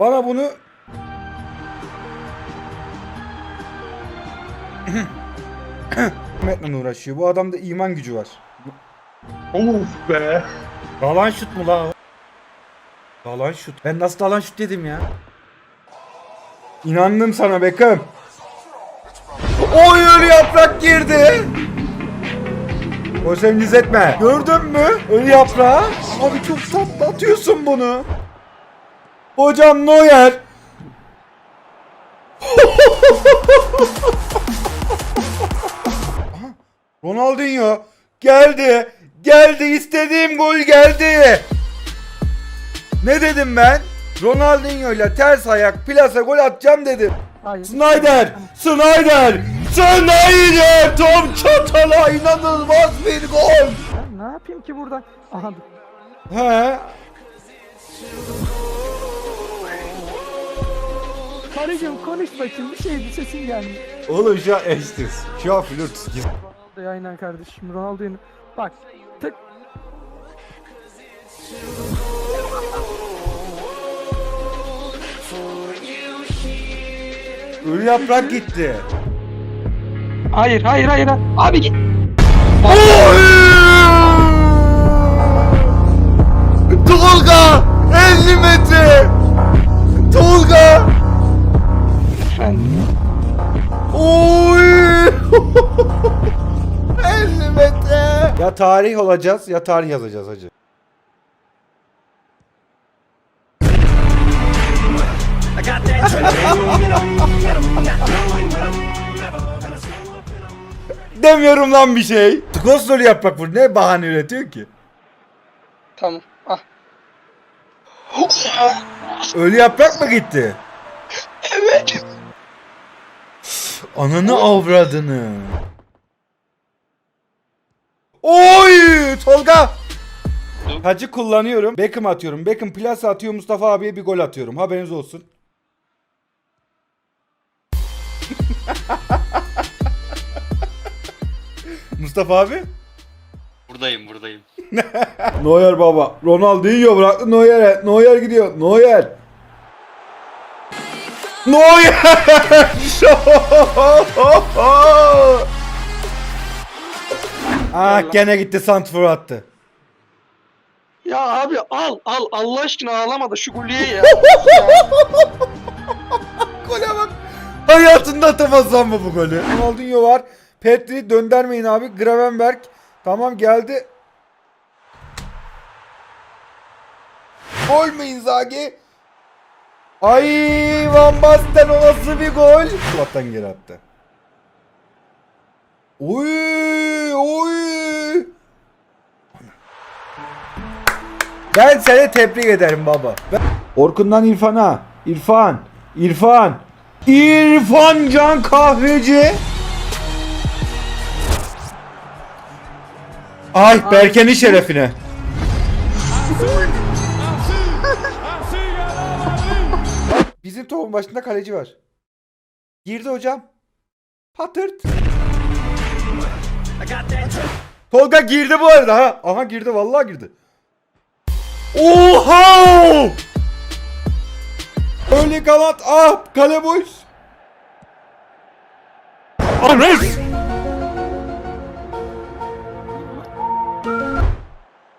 Bana bunu Ahmet'le uğraşıyor. Bu adamda iman gücü var. Of be. Dalan şut mu la? Dalan şut. Ben nasıl dalan şut dedim ya? İnandım sana Beckham. Oy ölü yaprak girdi. O sen etme. Gördün mü? Ölü yaprağı. Abi çok tatlı atıyorsun bunu. Hocam Neuer. Ronaldinho geldi. Geldi istediğim gol geldi. Ne dedim ben? Ronaldinho ile ters ayak plasa gol atacağım dedim. Hayır. Snyder! Snyder! Snyder! Tom Çatal'a inanılmaz bir gol! Ben ne yapayım ki buradan? Aha. He? Karıcığım konuş bakayım bir şey bir sesin gelmiyor. Oğlum şu an eştiz. Şu an flört. Ronaldo'ya aynen kardeşim Ronaldo'yu bak tık Ölü yaprak gitti. Hayır hayır hayır hayır. abi git. Tolga! 50 metre! Tarih olacağız ya tarih yazacağız hacı. Demiyorum lan bir şey. Tkosları yapmak bu. Ne bahane üretiyor ki? Tamam. Ah. Ölü yaprak mı gitti? Evet. Ananı avradını. Oy! Tolga! Hacı kullanıyorum. Beckham atıyorum. Beckham plasa atıyor. Mustafa abiye bir gol atıyorum. Haberiniz olsun. Mustafa abi? Buradayım buradayım. Neuer baba. Ronaldinho bıraktı Neuer'e. Neuer gidiyor. Neuer. Neuer! ah gene gitti Santfor attı. Ya abi al al Allah aşkına ağlama da şu golü ye ya. Gole bak. Hayatında atamaz lan bu bu golü. Ronaldinho var. Petri döndermeyin abi. Gravenberg. Tamam geldi. Gol mü Inzaghi? Ay Van Basten o nasıl bir gol? Suattan geri attı. Oy oy. Ben seni tebrik ederim baba. Ben... Orkun'dan İrfan'a. İrfan. İrfan. İrfan Can Kahveci. Ay Berke'nin şerefine. Bizim topun başında kaleci var. Girdi hocam. Patırt. Tolga girdi bu arada ha. Aha girdi vallahi girdi. Oha! Öyle galat ah kale boş. Ares!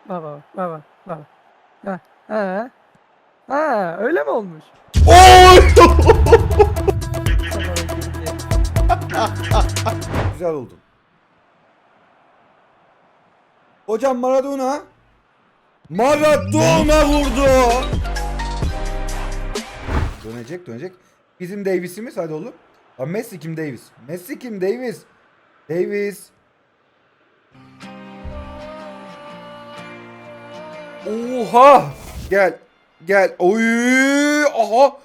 baba baba baba. Ha ha. Ha öyle mi olmuş? Oy! Güzel oldu. Hocam Maradona. Maradona vurdu. Dönecek dönecek. Bizim Davis'imiz hadi oğlum. Ha, Messi kim Davis? Messi kim Davis? Davis. Oha! Gel. Gel. Oy! Aha!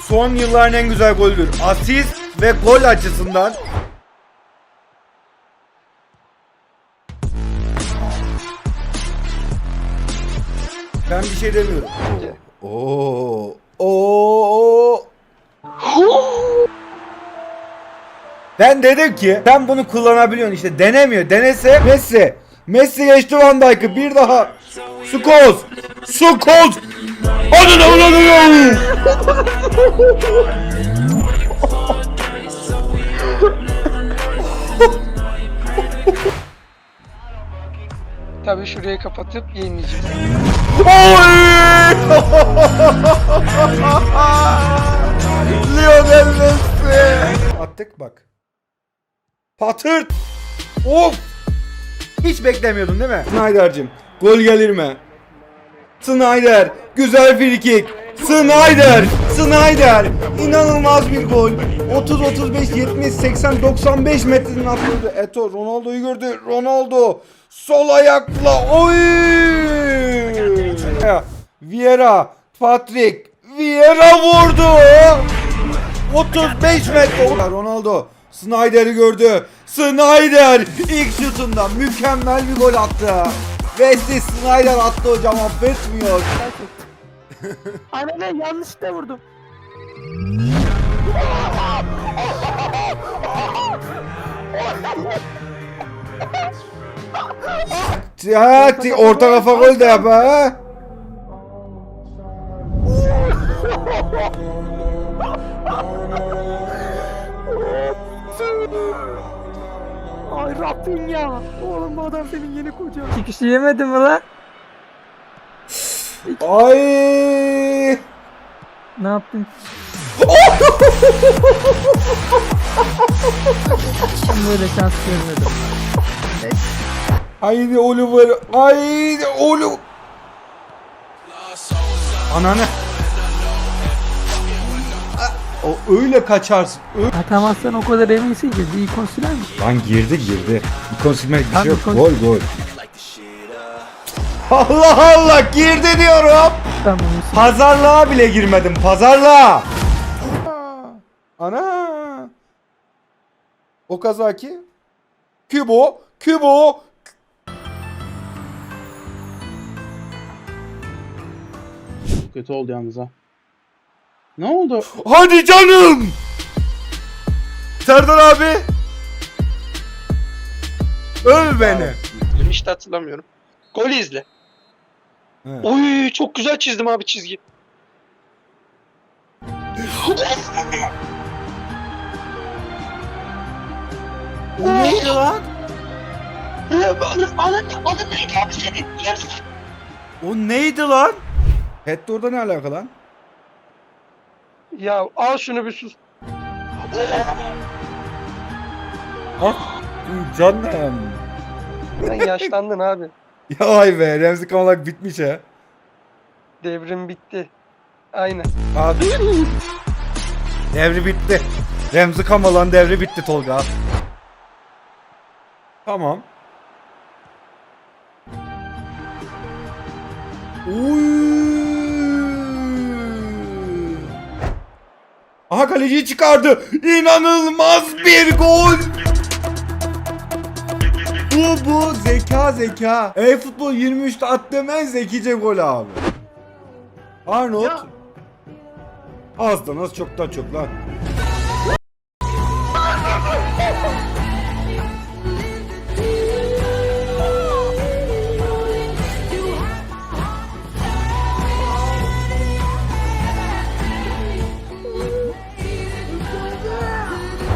Son yılların en güzel golüdür. Asist ve gol açısından Ben bir şey demiyorum. Oo. Oo. Ben dedim ki sen bunu kullanabiliyorsun işte denemiyor. Denese Messi Messi geçti Van Dijk'ı. Bir daha. Scholes. Scholes. Hadi lan lan Tabii şurayı kapatıp yayınlayacağız. Oy! Lionel Messi. Attık bak. Patırt. Of. Hiç beklemiyordun değil mi? Snyder'cim. Gol gelir mi? Snyder. Güzel free kick. Snyder. Snyder. İnanılmaz bir gol. 30, 35, 70, 80, 95 metreden atladı. Eto Ronaldo'yu gördü. Ronaldo. Sol ayakla. Oy! Vieira. Patrick. Vieira vurdu. 35 metre. Ronaldo. Snyder'i gördü. Snyder ilk şutunda mükemmel bir gol attı. Wesley Snyder attı hocam affetmiyor. Anne yanlışlıkla vurdum. Ya ti- orta kafa gol de yap ha. Ay Rabbim ya. Oğlum bu adam senin yeni kocan. Çıkışı yemedin mi lan? Ay. Ne yaptın? Ben böyle şans görmedim. Haydi Oliver. Haydi Oliver. Ananı. O öyle kaçarsın. Ö- Atamazsan o kadar eminsin ki bir ikon siler mi? Lan girdi girdi. İkon silmek bir şey yok. ikon- Gol gol. Allah Allah girdi diyorum. Tamam. Pazarlığa bile girmedim. Pazarlığa. Ana. Okazaki. Kübo. Kübo. Kötü oldu yalnız ha. Ne oldu? Hadi canım. Serdar abi. Öl beni. Hiç de hatırlamıyorum. Golü izle. Evet. Oy çok güzel çizdim abi çizgi. O neydi lan? Alın alın alın neydi abi senin? O neydi lan? Hector'da ne alaka lan? Ya al şunu bir sus. Ah canım. Sen yaşlandın abi. Ya ay be Remzi Kamalak bitmiş ha. Devrim bitti. Aynen. Abi. devri bitti. Remzi Kamalak'ın devri bitti Tolga. Tamam. Uy. Kaleciyi çıkardı. İnanılmaz bir gol. Bu bu zeka zeka. E-futbol 23'te attığım en zekice gol abi. Arnold. Azdan az çoktan çok lan.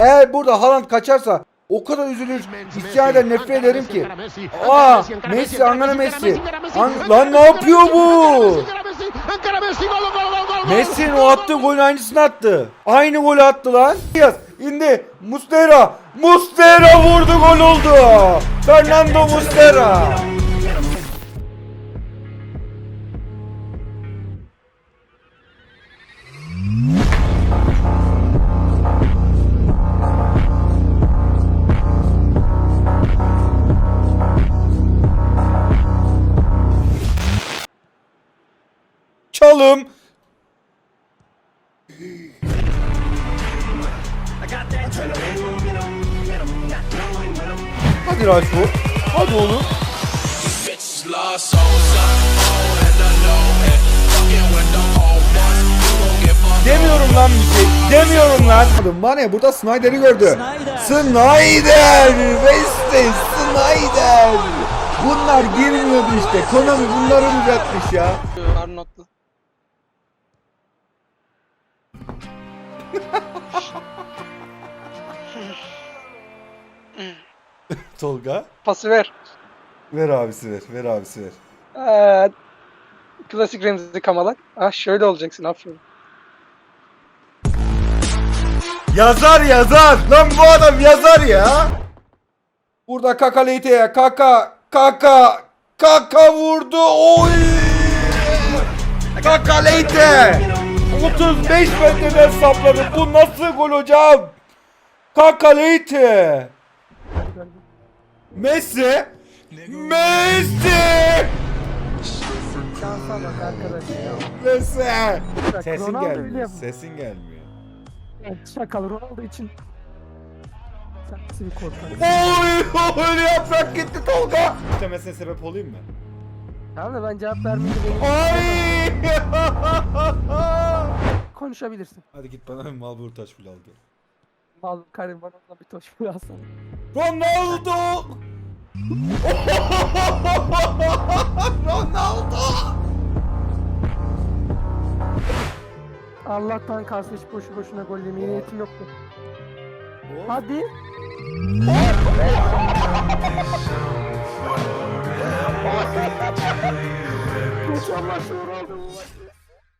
Eğer burada Haaland kaçarsa o kadar üzülür, isyan eder, nefret ederim ki. Aa, Messi, Angara Messi. An- Lan ne yapıyor bu? Messi'nin o attığı golün aynısını attı. Aynı golü attı lan. Yaz, indi. Mustera. Mustera vurdu gol oldu. Fernando Mustera. Hadi Rashford. Hadi oğlum. Demiyorum lan bir şey. Demiyorum lan. Mane burada Snyder'i gördü. Snyder. Wesley Snyder. Bunlar girmiyordu işte. Konami bunları düzeltmiş ya. Arnold'lu. Tolga. Pası ver. Ver abisi ver. Ver abisi ver. Ee, klasik Remzi Kamalak. Ah şöyle olacaksın aferin. Yazar yazar. Lan bu adam yazar ya. Burada Kaka Leite'ye Kaka Kaka Kaka vurdu. Oy! Kaka Leite. 35 metreden sapladı. Bu nasıl gol hocam? Kaka Leite. Messi. Messi. Şansa bak arkadaş ya. Messi. Sesin Ronaldo gelmiyor. yapıyor. Sesin gelmiyor. Şakalı Ronaldo için. Sen nasıl bir korkak? Oy öyle yaprak gitti Tolga. Demesine sebep olayım mı? Tamam da ben cevap vermeyince beni Ay! konuşabilirsin. Hadi git bana bir Malbur taş fil aldı. Mal karım bana bir toş bir alsana. Ronaldo! Ronaldo! Allah'tan kalsın hiç boşu boşuna gol yemeye niyetim yoktu. Hadi. Koç Allah şu Ronaldo.